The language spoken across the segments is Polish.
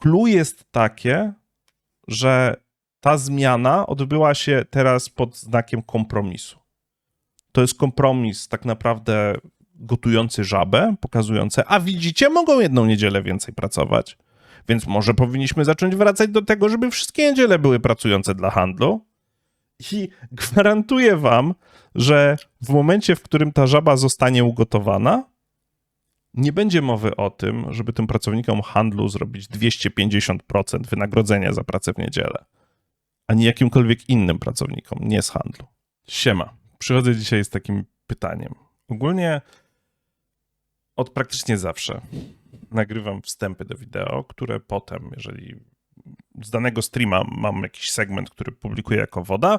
Clue jest takie, że ta zmiana odbyła się teraz pod znakiem kompromisu. To jest kompromis tak naprawdę gotujący żabę, pokazujący, a widzicie, mogą jedną niedzielę więcej pracować. Więc może powinniśmy zacząć wracać do tego, żeby wszystkie niedziele były pracujące dla handlu. I gwarantuję wam, że w momencie, w którym ta żaba zostanie ugotowana, nie będzie mowy o tym, żeby tym pracownikom handlu zrobić 250% wynagrodzenia za pracę w niedzielę, ani jakimkolwiek innym pracownikom, nie z handlu. Siema. Przychodzę dzisiaj z takim pytaniem. Ogólnie od praktycznie zawsze nagrywam wstępy do wideo, które potem, jeżeli z danego streama mam jakiś segment, który publikuję jako woda,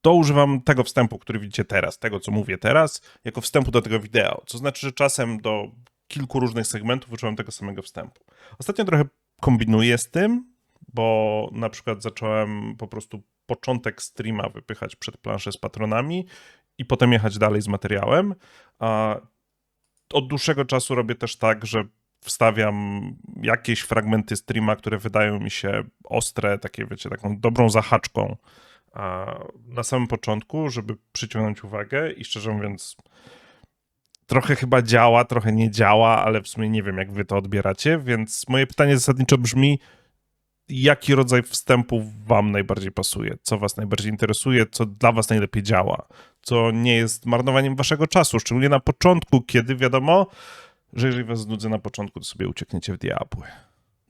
to używam tego wstępu, który widzicie teraz, tego co mówię teraz, jako wstępu do tego wideo. Co znaczy, że czasem do kilku różnych segmentów używam tego samego wstępu. Ostatnio trochę kombinuję z tym, bo na przykład zacząłem po prostu początek streama wypychać przed planszę z patronami i potem jechać dalej z materiałem. A od dłuższego czasu robię też tak, że wstawiam jakieś fragmenty streama, które wydają mi się ostre, takie wiecie, taką dobrą zahaczką na samym początku, żeby przyciągnąć uwagę i szczerze mówiąc trochę chyba działa, trochę nie działa, ale w sumie nie wiem, jak wy to odbieracie, więc moje pytanie zasadniczo brzmi, jaki rodzaj wstępów wam najbardziej pasuje, co was najbardziej interesuje, co dla was najlepiej działa, co nie jest marnowaniem waszego czasu, szczególnie na początku, kiedy wiadomo, że jeżeli was znudzę na początku, to sobie uciekniecie w diabły.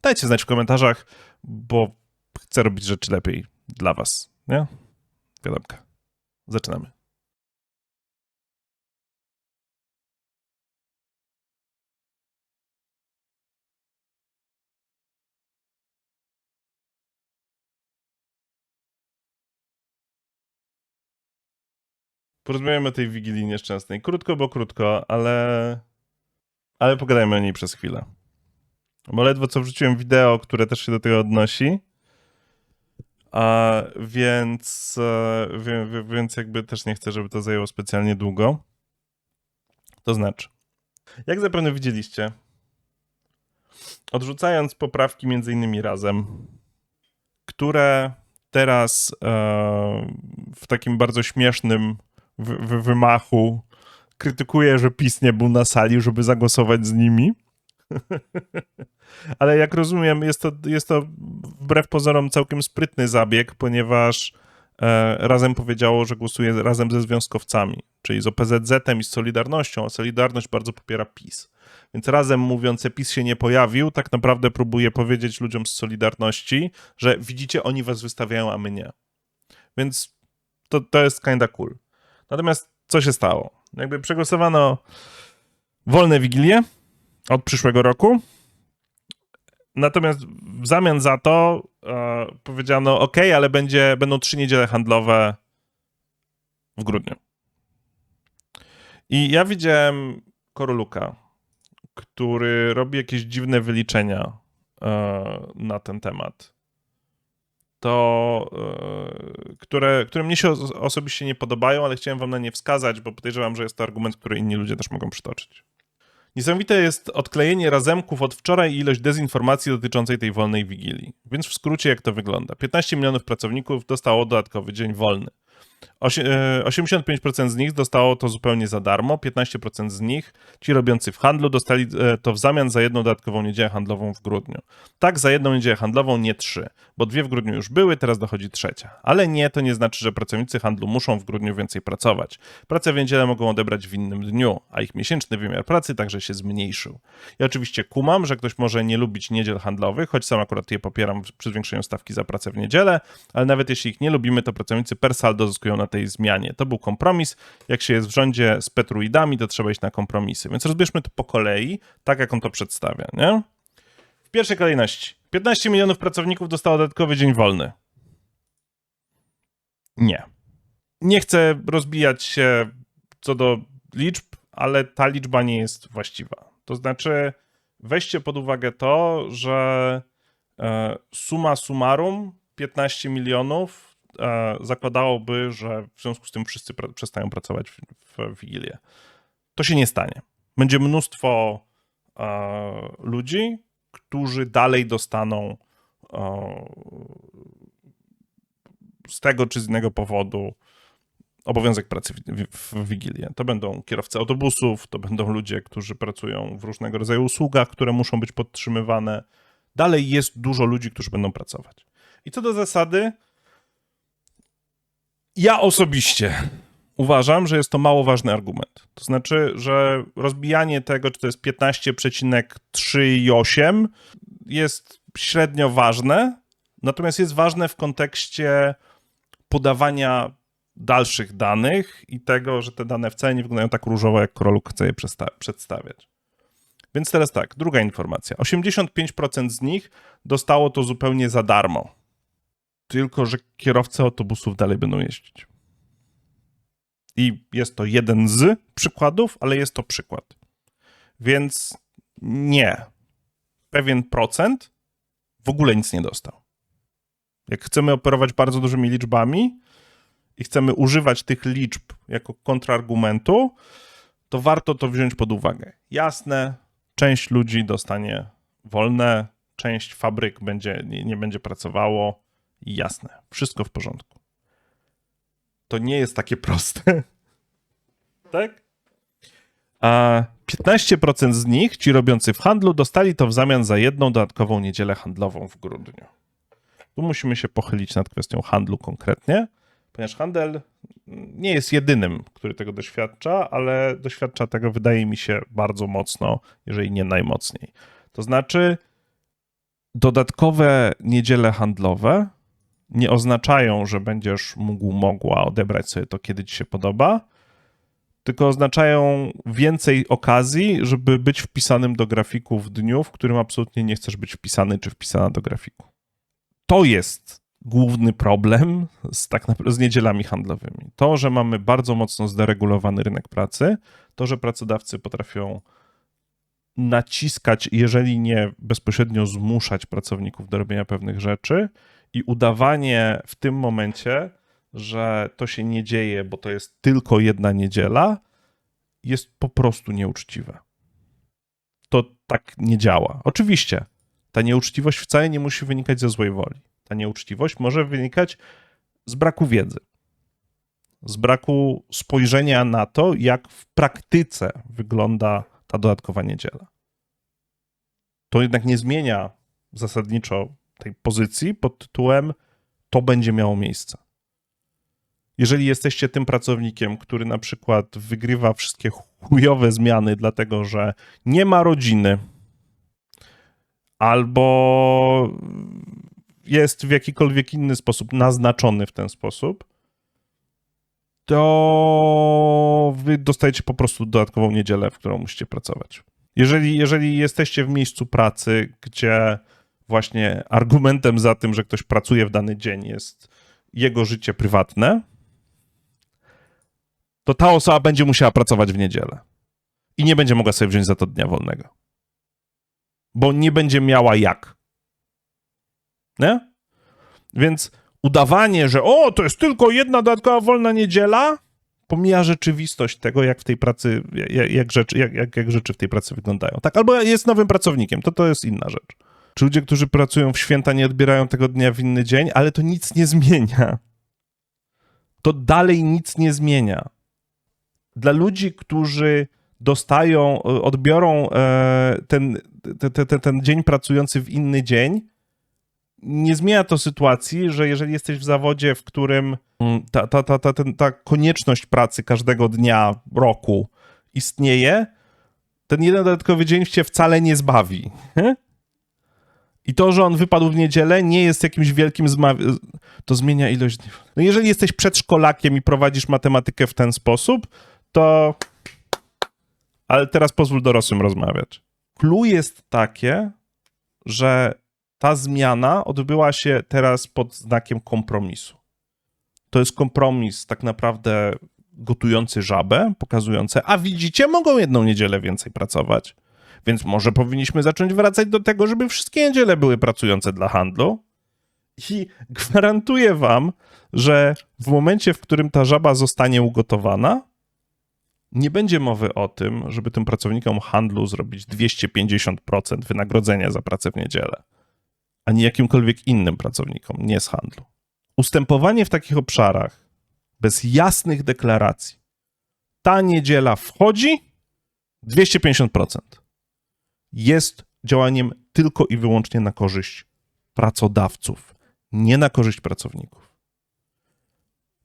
Dajcie znać w komentarzach, bo chcę robić rzeczy lepiej dla was, nie? Wiadomka. Zaczynamy. Porozmawiamy o tej Wigilii nieszczęsnej. Krótko, bo krótko, ale... Ale pogadajmy o niej przez chwilę. Bo ledwo co wrzuciłem wideo, które też się do tego odnosi. A więc, e, wie, więc jakby też nie chcę, żeby to zajęło specjalnie długo. To znaczy, jak zapewne widzieliście, odrzucając poprawki między innymi razem, które teraz e, w takim bardzo śmiesznym w, wymachu krytykuje, że PiS nie był na sali, żeby zagłosować z nimi. Ale jak rozumiem, jest to, jest to wbrew pozorom całkiem sprytny zabieg, ponieważ e, razem powiedziało, że głosuje razem ze związkowcami, czyli z OPZZ-em i z Solidarnością. A Solidarność bardzo popiera PiS. Więc razem mówiąc, PiS się nie pojawił, tak naprawdę próbuje powiedzieć ludziom z Solidarności, że widzicie, oni was wystawiają, a my nie. Więc to, to jest kinda cool. Natomiast co się stało? Jakby przegłosowano wolne wigilie od przyszłego roku. Natomiast w zamian za to e, powiedziano: OK, ale będzie, będą trzy niedziele handlowe w grudniu. I ja widziałem Koroluka, który robi jakieś dziwne wyliczenia e, na ten temat to, e, które, które mnie się osobiście nie podobają, ale chciałem wam na nie wskazać, bo podejrzewam, że jest to argument, który inni ludzie też mogą przytoczyć. Niesamowite jest odklejenie razemków od wczoraj i ilość dezinformacji dotyczącej tej wolnej wigilii. Więc w skrócie jak to wygląda? 15 milionów pracowników dostało dodatkowy dzień wolny. 85% e, z nich dostało to zupełnie za darmo, 15% z nich, ci robiący w handlu, dostali e, to w zamian za jedną dodatkową niedzielę handlową w grudniu. Tak, za jedną niedzielę handlową, nie trzy, bo dwie w grudniu już były, teraz dochodzi trzecia. Ale nie, to nie znaczy, że pracownicy handlu muszą w grudniu więcej pracować. Pracę w niedzielę mogą odebrać w innym dniu, a ich miesięczny wymiar pracy także się zmniejszył. I oczywiście kumam, że ktoś może nie lubić niedziel handlowych, choć sam akurat je popieram przy zwiększeniu stawki za pracę w niedzielę, ale nawet jeśli ich nie lubimy, to pracownicy per saldo zyskują na tej zmianie. To był kompromis. Jak się jest w rządzie z petruidami, to trzeba iść na kompromisy. Więc rozbierzmy to po kolei, tak jak on to przedstawia, nie? W pierwszej kolejności 15 milionów pracowników dostało dodatkowy dzień wolny. Nie. Nie chcę rozbijać się co do liczb, ale ta liczba nie jest właściwa. To znaczy, weźcie pod uwagę to, że e, suma summarum 15 milionów e, zakładałoby, że w związku z tym wszyscy pra przestają pracować w, w Wigilię. To się nie stanie. Będzie mnóstwo e, ludzi, którzy dalej dostaną o, z tego czy z innego powodu obowiązek pracy w Wigilię. To będą kierowcy autobusów, to będą ludzie, którzy pracują w różnego rodzaju usługach, które muszą być podtrzymywane. Dalej jest dużo ludzi, którzy będą pracować. I co do zasady, ja osobiście uważam, że jest to mało ważny argument. To znaczy, że rozbijanie tego, czy to jest 15,3,8 jest średnio ważne, natomiast jest ważne w kontekście podawania dalszych danych i tego, że te dane wcale nie wyglądają tak różowo, jak Koroluk chce je przedstawiać. Więc teraz tak, druga informacja. 85% z nich dostało to zupełnie za darmo. Tylko, że kierowcy autobusów dalej będą jeździć. I jest to jeden z przykładów, ale jest to przykład. Więc nie. Pewien procent w ogóle nic nie dostał. Jak chcemy operować bardzo dużymi liczbami i chcemy używać tych liczb jako kontrargumentu, to warto to wziąć pod uwagę. Jasne, część ludzi dostanie wolne, część fabryk będzie, nie, nie będzie pracowało. Jasne, wszystko w porządku. To nie jest takie proste. tak? A 15% z nich, ci robiący w handlu, dostali to w zamian za jedną dodatkową niedzielę handlową w grudniu. Tu musimy się pochylić nad kwestią handlu konkretnie, ponieważ handel nie jest jedynym, który tego doświadcza, ale doświadcza tego, wydaje mi się, bardzo mocno, jeżeli nie najmocniej. To znaczy, dodatkowe niedziele handlowe nie oznaczają, że będziesz mógł, mogła odebrać sobie to, kiedy ci się podoba, tylko oznaczają więcej okazji, żeby być wpisanym do grafiku w dniu, w którym absolutnie nie chcesz być wpisany czy wpisana do grafiku. To jest główny problem z, tak naprawdę, z niedzielami handlowymi. To, że mamy bardzo mocno zderegulowany rynek pracy, to, że pracodawcy potrafią naciskać, jeżeli nie bezpośrednio zmuszać pracowników do robienia pewnych rzeczy i udawanie w tym momencie, że to się nie dzieje, bo to jest tylko jedna niedziela, jest po prostu nieuczciwe. To tak nie działa. Oczywiście, ta nieuczciwość wcale nie musi wynikać ze złej woli. Ta nieuczciwość może wynikać z braku wiedzy, z braku spojrzenia na to, jak w praktyce wygląda ta dodatkowa niedziela. To jednak nie zmienia zasadniczo tej pozycji pod tytułem to będzie miało miejsce. Jeżeli jesteście tym pracownikiem, który na przykład wygrywa wszystkie chujowe zmiany, dlatego że nie ma rodziny, albo jest w jakikolwiek inny sposób naznaczony w ten sposób, to wy dostajecie po prostu dodatkową niedzielę, w którą musicie pracować. Jeżeli, jeżeli jesteście w miejscu pracy, gdzie właśnie argumentem za tym, że ktoś pracuje w dany dzień jest jego życie prywatne, to ta osoba będzie musiała pracować w niedzielę. I nie będzie mogła sobie wziąć za to dnia wolnego. Bo nie będzie miała jak. Nie? Więc udawanie, że o, to jest tylko jedna dodatkowa wolna niedziela, pomija rzeczywistość tego, jak w tej pracy, jak, jak, rzeczy, jak, jak, jak rzeczy w tej pracy wyglądają. Tak, albo jest nowym pracownikiem, to to jest inna rzecz. Czy ludzie, którzy pracują w święta, nie odbierają tego dnia w inny dzień, ale to nic nie zmienia. To dalej nic nie zmienia. Dla ludzi, którzy dostają, odbiorą e, ten, ten, ten, ten dzień pracujący w inny dzień, nie zmienia to sytuacji, że jeżeli jesteś w zawodzie, w którym ta, ta, ta, ta, ta konieczność pracy każdego dnia, roku istnieje, ten jeden dodatkowy dzień cię wcale nie zbawi. I to, że on wypadł w niedzielę, nie jest jakimś wielkim zma- To zmienia ilość dni. No jeżeli jesteś przedszkolakiem i prowadzisz matematykę w ten sposób, to. Ale teraz pozwól dorosłym rozmawiać. Clue jest takie, że ta zmiana odbyła się teraz pod znakiem kompromisu. To jest kompromis tak naprawdę gotujący żabę, pokazujący, a widzicie, mogą jedną niedzielę więcej pracować. Więc może powinniśmy zacząć wracać do tego, żeby wszystkie niedziele były pracujące dla handlu. I gwarantuję wam, że w momencie, w którym ta żaba zostanie ugotowana, Nie będzie mowy o tym, żeby tym pracownikom handlu zrobić 250% wynagrodzenia za pracę w niedzielę, ani jakimkolwiek innym pracownikom, nie z handlu. Ustępowanie w takich obszarach bez jasnych deklaracji. Ta niedziela wchodzi 250%. Jest działaniem tylko i wyłącznie na korzyść pracodawców, nie na korzyść pracowników.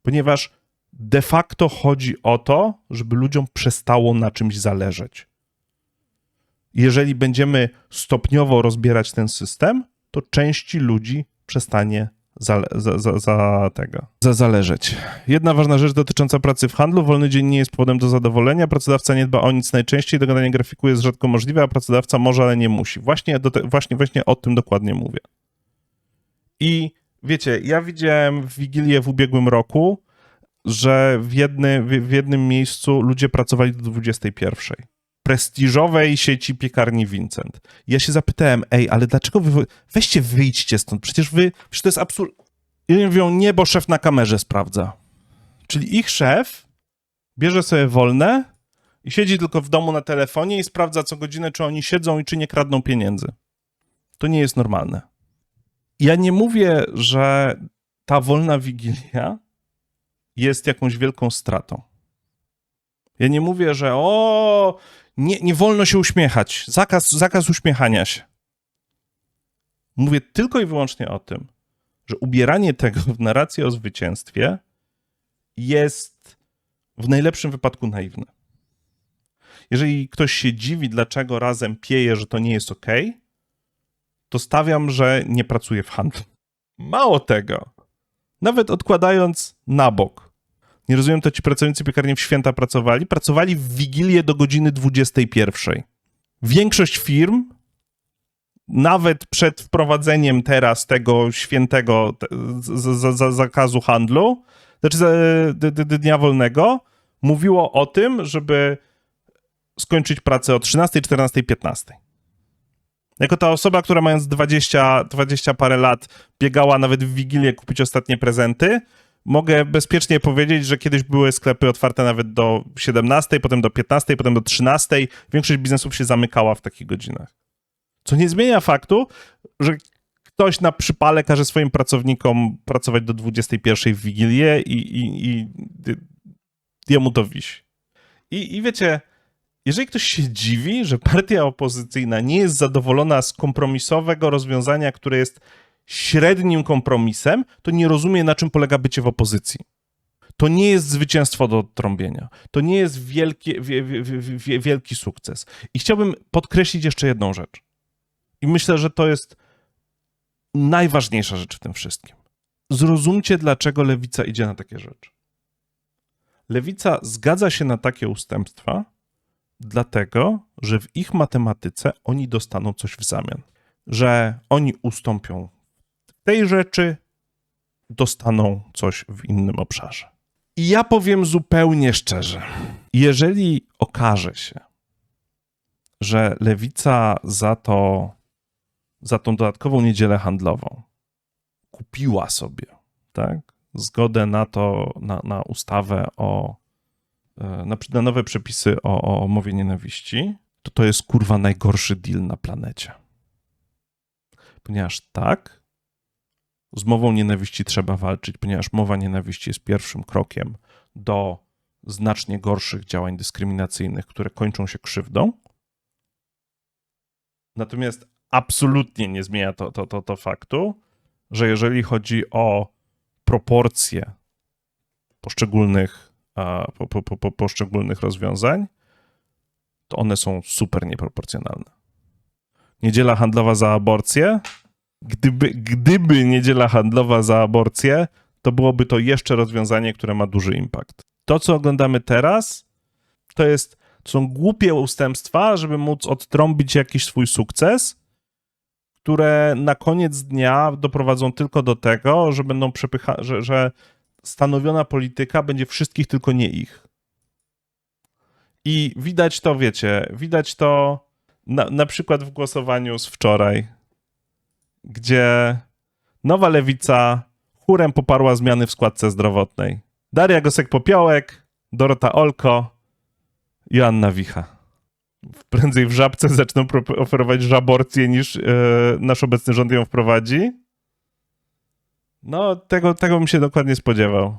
Ponieważ de facto chodzi o to, żeby ludziom przestało na czymś zależeć. Jeżeli będziemy stopniowo rozbierać ten system, to części ludzi przestanie za, za, za, za tego, za zależeć. Jedna ważna rzecz dotycząca pracy w handlu. Wolny dzień nie jest powodem do zadowolenia. Pracodawca nie dba o nic najczęściej. Dogadanie grafiku jest rzadko możliwe, a pracodawca może, ale nie musi. Właśnie, do te, właśnie, właśnie o tym dokładnie mówię. I wiecie, ja widziałem w Wigilię w ubiegłym roku, że w, jedny, w, w jednym miejscu ludzie pracowali do 21 prestiżowej sieci piekarni Vincent. Ja się zapytałem, ej, ale dlaczego wy... Weźcie, wyjdźcie stąd, przecież wy... Przecież to jest absurd... I oni mówią, nie, bo szef na kamerze sprawdza. Czyli ich szef bierze sobie wolne i siedzi tylko w domu na telefonie i sprawdza co godzinę, czy oni siedzą i czy nie kradną pieniędzy. To nie jest normalne. Ja nie mówię, że ta wolna wigilia jest jakąś wielką stratą. Ja nie mówię, że o, nie, nie wolno się uśmiechać, zakaz, zakaz uśmiechania się. Mówię tylko i wyłącznie o tym, że ubieranie tego w narrację o zwycięstwie jest w najlepszym wypadku naiwne. Jeżeli ktoś się dziwi, dlaczego razem pieje, że to nie jest ok, to stawiam, że nie pracuje w handlu. Mało tego, nawet odkładając na bok nie rozumiem, to ci pracownicy piekarni w święta pracowali. Pracowali w Wigilię do godziny 21. Większość firm, nawet przed wprowadzeniem teraz tego świętego z, z, z, zakazu handlu, znaczy dnia wolnego, mówiło o tym, żeby skończyć pracę o 13, 14, 15. Jako ta osoba, która mając 20, 20 parę lat biegała nawet w Wigilię kupić ostatnie prezenty, mogę bezpiecznie powiedzieć, że kiedyś były sklepy otwarte nawet do 17, potem do 15, potem do 13. Większość biznesów się zamykała w takich godzinach. Co nie zmienia faktu, że ktoś na przypale każe swoim pracownikom pracować do 21 w Wigilię i, i, i, i jemu to wisi. I, I wiecie, jeżeli ktoś się dziwi, że partia opozycyjna nie jest zadowolona z kompromisowego rozwiązania, które jest średnim kompromisem, to nie rozumie, na czym polega bycie w opozycji. To nie jest zwycięstwo do trąbienia. To nie jest wielki, wie, wie, wie, wielki sukces. I chciałbym podkreślić jeszcze jedną rzecz. I myślę, że to jest najważniejsza rzecz w tym wszystkim. Zrozumcie, dlaczego lewica idzie na takie rzeczy. Lewica zgadza się na takie ustępstwa, dlatego, że w ich matematyce oni dostaną coś w zamian. Że oni ustąpią tej rzeczy dostaną coś w innym obszarze. I ja powiem zupełnie szczerze, jeżeli okaże się, że lewica za to, za tą dodatkową niedzielę handlową kupiła sobie, tak, zgodę na to, na, na ustawę o, e, na, na nowe przepisy o, o mowie nienawiści, to to jest kurwa najgorszy deal na planecie. Ponieważ tak, z mową nienawiści trzeba walczyć, ponieważ mowa nienawiści jest pierwszym krokiem do znacznie gorszych działań dyskryminacyjnych, które kończą się krzywdą. Natomiast absolutnie nie zmienia to, to, to, to faktu, że jeżeli chodzi o proporcje poszczególnych, po, po, po, poszczególnych rozwiązań, to one są super nieproporcjonalne. Niedziela handlowa za aborcję gdyby, gdyby niedziela handlowa za aborcję, to byłoby to jeszcze rozwiązanie, które ma duży impact. To, co oglądamy teraz, to jest to są głupie ustępstwa, żeby móc odtrąbić jakiś swój sukces, które na koniec dnia doprowadzą tylko do tego, że będą przepycha, że, że stanowiona polityka będzie wszystkich, tylko nie ich. I widać to, wiecie, widać to na, na przykład w głosowaniu z wczoraj, gdzie nowa lewica chórem poparła zmiany w składce zdrowotnej. Daria Gosek-Popiołek, Dorota Olko Joanna Wicha. Prędzej w żabce zaczną oferować żaborcję niż e, nasz obecny rząd ją wprowadzi. No, tego, tego bym się dokładnie spodziewał.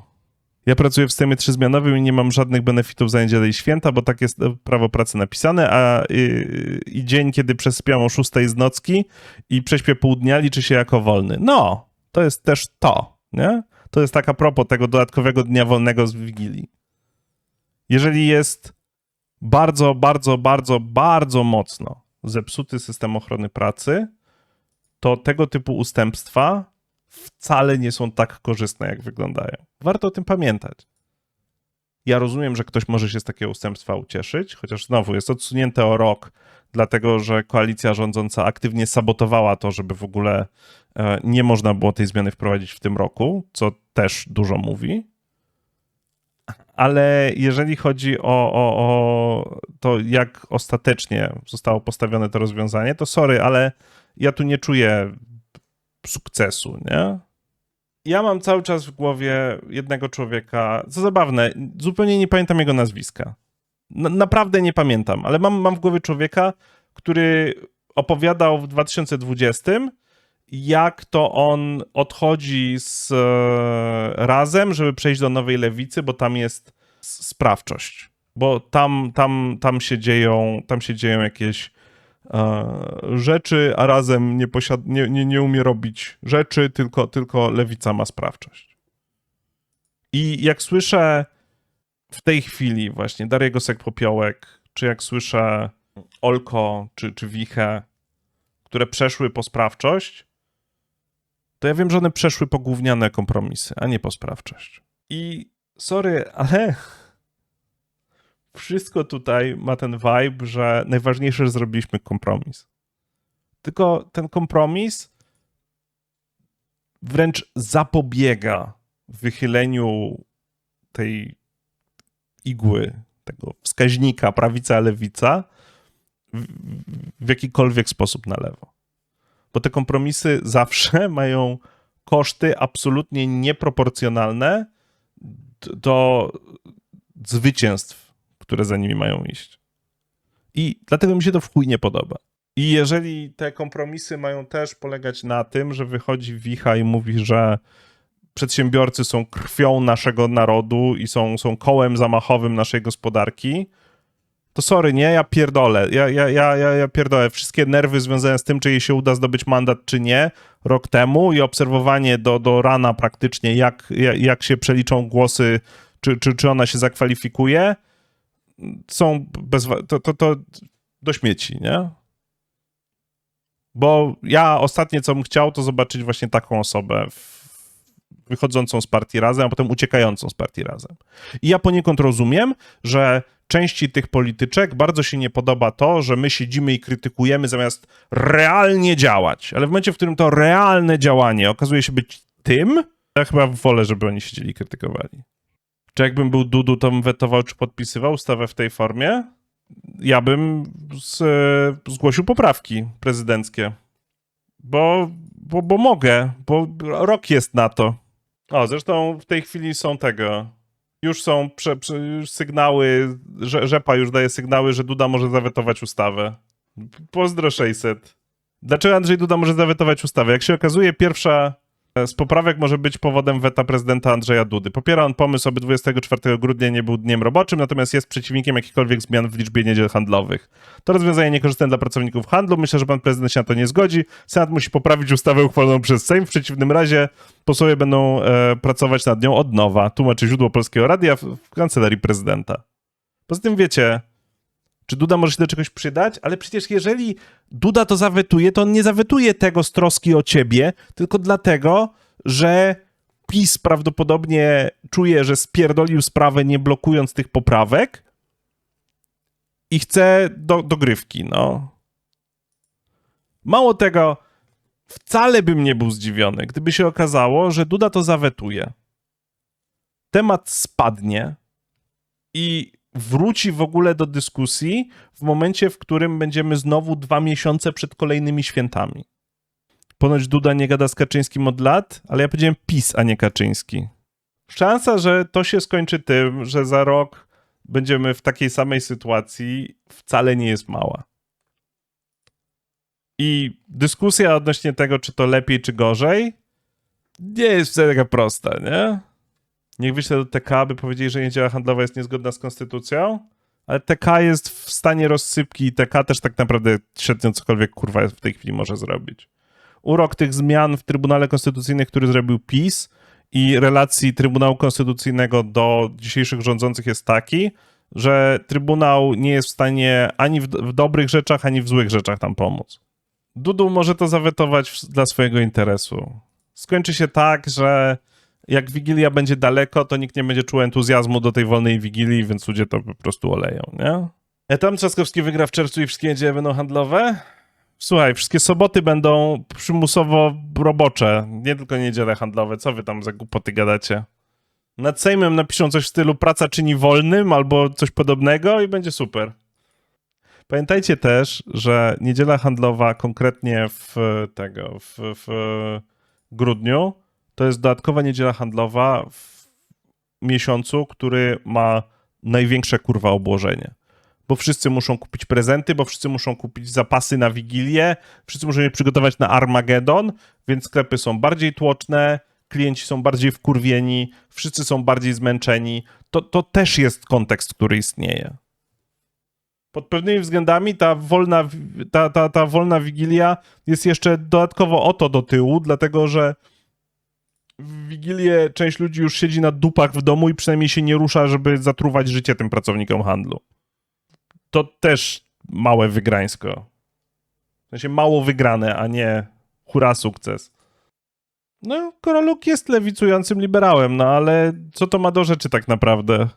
Ja pracuję w systemie trzyzmianowym i nie mam żadnych benefitów za niedzielę i święta, bo tak jest e, prawo pracy napisane, a i, i dzień, kiedy przespiam o 6 z nocki i prześpię pół dnia, liczy się jako wolny. No, to jest też to, nie? To jest taka propos tego dodatkowego dnia wolnego z Wigilii. Jeżeli jest bardzo, bardzo, bardzo, bardzo mocno zepsuty system ochrony pracy, to tego typu ustępstwa wcale nie są tak korzystne, jak wyglądają. Warto o tym pamiętać. Ja rozumiem, że ktoś może się z takiego ustępstwa ucieszyć, chociaż znowu jest odsunięte o rok, dlatego że koalicja rządząca aktywnie sabotowała to, żeby w ogóle e, nie można było tej zmiany wprowadzić w tym roku, co też dużo mówi. Ale jeżeli chodzi o, o, o to, jak ostatecznie zostało postawione to rozwiązanie, to sorry, ale ja tu nie czuję sukcesu, nie? Ja mam cały czas w głowie jednego człowieka. Co zabawne, zupełnie nie pamiętam jego nazwiska. Na, naprawdę nie pamiętam, ale mam, mam w głowie człowieka, który opowiadał w 2020, jak to on odchodzi z e, razem, żeby przejść do nowej lewicy, bo tam jest sprawczość. Bo tam, tam, tam, się, dzieją, tam się dzieją jakieś rzeczy, a razem nie, posiad- nie, nie, nie umie robić rzeczy, tylko, tylko lewica ma sprawczość. I jak słyszę w tej chwili właśnie Darię Gosek-Popiołek, czy jak słyszę Olko, czy, czy Wichę, które przeszły po sprawczość, to ja wiem, że one przeszły po gówniane kompromisy, a nie po sprawczość. I sorry, ale wszystko tutaj ma ten vibe, że najważniejsze, że zrobiliśmy kompromis. Tylko ten kompromis wręcz zapobiega wychyleniu tej igły, tego wskaźnika prawica-lewica w, w jakikolwiek sposób na lewo. Bo te kompromisy zawsze mają koszty absolutnie nieproporcjonalne do zwycięstw, które za nimi mają iść. I dlatego mi się to w chuj nie podoba. I jeżeli te kompromisy mają też polegać na tym, że wychodzi Wicha i mówi, że przedsiębiorcy są krwią naszego narodu i są, są kołem zamachowym naszej gospodarki, to sorry, nie? Ja pierdolę. Ja, ja, ja, ja, ja pierdolę. Wszystkie nerwy związane z tym, czy jej się uda zdobyć mandat, czy nie, rok temu i obserwowanie do, do rana praktycznie, jak, jak, jak się przeliczą głosy, czy, czy, czy ona się zakwalifikuje, są bez, to, to, to do śmieci, nie? Bo ja ostatnie, co bym chciał, to zobaczyć właśnie taką osobę w, wychodzącą z partii razem, a potem uciekającą z partii razem. I ja poniekąd rozumiem, że części tych polityczek bardzo się nie podoba to, że my siedzimy i krytykujemy zamiast realnie działać. Ale w momencie, w którym to realne działanie okazuje się być tym, ja chyba wolę, żeby oni siedzieli i krytykowali. Czy jakbym był Dudu, to bym wetował, czy podpisywał ustawę w tej formie? Ja bym z, zgłosił poprawki prezydenckie. Bo, bo, bo mogę, bo rok jest na to. O, zresztą w tej chwili są tego. Już są prze, prze, już sygnały, że, Rzepa już daje sygnały, że Duda może zawetować ustawę. Pozdro 600. Dlaczego Andrzej Duda może zawetować ustawę? Jak się okazuje, pierwsza z poprawek może być powodem weta prezydenta Andrzeja Dudy. Popiera on pomysł, aby 24 grudnia nie był dniem roboczym, natomiast jest przeciwnikiem jakichkolwiek zmian w liczbie niedziel handlowych. To rozwiązanie niekorzystne dla pracowników handlu. Myślę, że pan prezydent się na to nie zgodzi. Senat musi poprawić ustawę uchwaloną przez Sejm. W przeciwnym razie posłowie będą e, pracować nad nią od nowa. Tłumaczy źródło Polskiego Radia w, w kancelarii prezydenta. Poza tym wiecie, czy Duda może się do czegoś przydać? Ale przecież jeżeli Duda to zawetuje, to on nie zawetuje tego z troski o ciebie, tylko dlatego, że PiS prawdopodobnie czuje, że spierdolił sprawę nie blokując tych poprawek i chce do, dogrywki, no. Mało tego, wcale bym nie był zdziwiony, gdyby się okazało, że Duda to zawetuje. Temat spadnie i wróci w ogóle do dyskusji w momencie, w którym będziemy znowu dwa miesiące przed kolejnymi świętami. Ponoć Duda nie gada z Kaczyńskim od lat, ale ja powiedziałem PiS, a nie Kaczyński. Szansa, że to się skończy tym, że za rok będziemy w takiej samej sytuacji, wcale nie jest mała. I dyskusja odnośnie tego, czy to lepiej, czy gorzej, nie jest wcale taka prosta, nie? Niech wyślę do TK, by powiedzieli, że niedziela handlowa jest niezgodna z konstytucją, ale TK jest w stanie rozsypki i TK też tak naprawdę średnio cokolwiek kurwa w tej chwili może zrobić. Urok tych zmian w Trybunale Konstytucyjnym, który zrobił PiS i relacji Trybunału Konstytucyjnego do dzisiejszych rządzących jest taki, że Trybunał nie jest w stanie ani w, w dobrych rzeczach, ani w złych rzeczach tam pomóc. Dudu może to zawetować w, dla swojego interesu. Skończy się tak, że jak Wigilia będzie daleko, to nikt nie będzie czuł entuzjazmu do tej wolnej Wigilii, więc ludzie to po prostu oleją, nie? E tam Trzaskowski wygra w czerwcu i wszystkie niedziele będą handlowe? Słuchaj, wszystkie soboty będą przymusowo robocze, nie tylko niedziele handlowe. Co wy tam za głupoty gadacie? Nad Sejmem napiszą coś w stylu praca czyni wolnym albo coś podobnego i będzie super. Pamiętajcie też, że niedziela handlowa konkretnie w tego, w, w grudniu to jest dodatkowa niedziela handlowa w miesiącu, który ma największe kurwa obłożenie. Bo wszyscy muszą kupić prezenty, bo wszyscy muszą kupić zapasy na Wigilię, wszyscy muszą je przygotować na Armagedon, więc sklepy są bardziej tłoczne, klienci są bardziej wkurwieni, wszyscy są bardziej zmęczeni. To, to też jest kontekst, który istnieje. Pod pewnymi względami ta wolna, ta, ta, ta wolna Wigilia jest jeszcze dodatkowo o to do tyłu, dlatego że w Wigilię część ludzi już siedzi na dupach w domu i przynajmniej się nie rusza, żeby zatruwać życie tym pracownikom handlu. To też małe wygrańsko. W sensie mało wygrane, a nie hura sukces. No, Koroluk jest lewicującym liberałem, no ale co to ma do rzeczy tak naprawdę?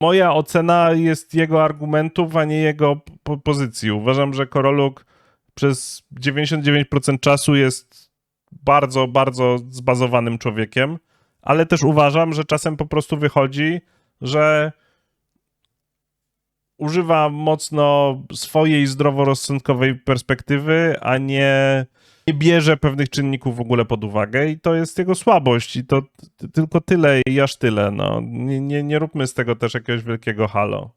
Moja ocena jest jego argumentów, a nie jego po pozycji. Uważam, że Koroluk przez 99% czasu jest bardzo, bardzo zbazowanym człowiekiem, ale też uważam, że czasem po prostu wychodzi, że używa mocno swojej zdroworozsądkowej perspektywy, a nie, nie bierze pewnych czynników w ogóle pod uwagę i to jest jego słabość i to tylko tyle i aż tyle. No. Nie, nie, nie róbmy z tego też jakiegoś wielkiego halo.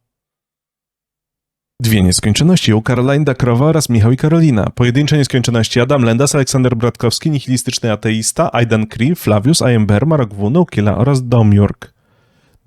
Dwie nieskończoności u Caroline Dakrowa oraz Michał i Karolina. Pojedyncze nieskończoności Adam Lendas, Aleksander Bratkowski, nihilistyczny ateista, Aidan Cree, Flavius, Ayember, Marok W, Naukila oraz Domiurg.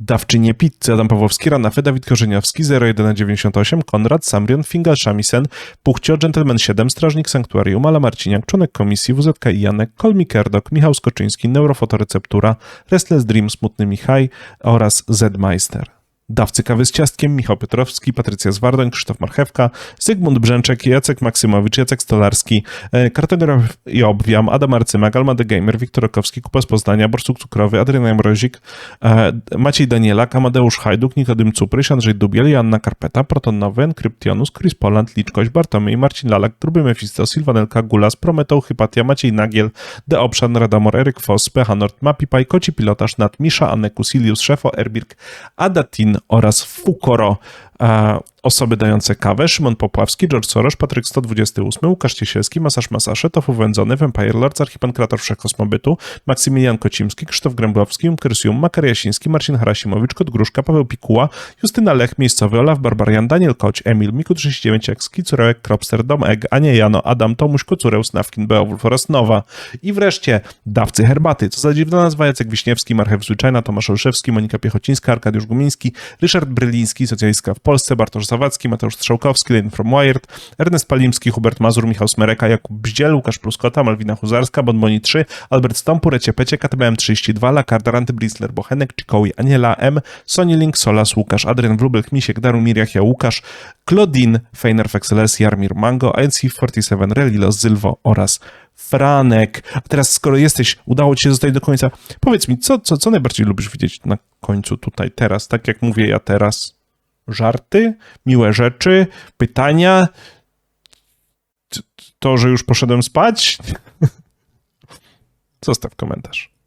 Dawczynie pizzy Adam Pawłowski, Ranafy, Dawid Korzeniowski, 0198, Konrad, Samrion, Fingal, Shamisen, Puchcio, Gentleman 7, Strażnik Sanktuarium, Ala Marciniak, członek komisji WZK i Janek, Kolmi Kerdok, Michał Skoczyński, Neurofotoreceptura, Restless Dream, Smutny Michaj oraz Zedmeister. Dawcy kawy z ciastkiem, Michał Piotrowski, Patrycja Zwardoń, Krzysztof Marchewka, Zygmunt Brzęczek, Jacek Maksymowicz, Jacek Stolarski, e, Kartograf i Obwiam, Adam Arcymak, Alma The Gamer, Wiktor Okowski, Kupa z Poznania, Borsuk Cukrowy, Adrian Mrozik, e, Maciej Danielak, Amadeusz Hajduk, Nikodym Cupryś, Andrzej Dubiel, Joanna Karpeta, Proton Nowy, Enkryptionus, Chris Poland, Liczkoś, Bartomiej, Marcin Lalak, Gruby Mefisto, Sylwanelka, Gulas, Prometał, Hypatia, Maciej Nagiel, The Obszan, Radamor, Eryk Foss, Pehanort, Mapipaj, Koci Pilotaż, Nat, Misza, Anneku, Silius, Szefo, Erbirk, Adatin oraz Fukoro, osoby dające kawę, Szymon Popławski, George Soros, Patryk 128, Łukasz Ciesielski, Masaż Masasze, Tofu Wędzony, Vampire Lords, Archipan Krator Wszechkosmobytu, Maksymilian Kocimski, Krzysztof Gręblowski, Umkrysium, Makar Jasiński, Marcin Harasimowicz, Kot Gruszka, Paweł Pikuła, Justyna Lech, Miejscowy, Olaf Barbarian, Daniel Koć, Emil, Miku 39, Ekski, Curełek, Kropster, Dom Egg, Ania Jano, Adam, Tomuś, Kocureł, Snawkin, Beowulf oraz Nowa. I wreszcie Dawcy Herbaty, co za dziwna nazwa, Jacek Wiśniewski, Marchew Zwyczajna, Tomasz Olszewski, Monika Piechocińska, Arkadiusz Gumiński, Ryszard Bryliński, socjalistka w Polsce, Bartosz Zawadzki, Mateusz Strzałkowski, Lane from Wired, Ernest Palimski, Hubert Mazur, Michał Smereka, Jakub Bździel, Łukasz Pluskota, Malwina Huzarska, Bonboni 3, Albert Stąpu, Recie Pecie, KTBM 32, Lakarda, Ranty Brisler, Bochenek, Czikowi, Aniela M, Sony Link, Solas, Łukasz, Adrian Wróbel, Misiek, Darumir, Jachia, Łukasz, Claudine, Feiner Fexeles, Jarmir Mango, ANC47, Relilo, Zylwo oraz Franek. A teraz, skoro jesteś, udało ci się zostać do końca, powiedz mi, co, co, co najbardziej lubisz widzieć na końcu tutaj, teraz, tak jak mówię ja teraz? Żarty, miłe rzeczy, pytania, to, że już poszedłem spać? Zostaw komentarz.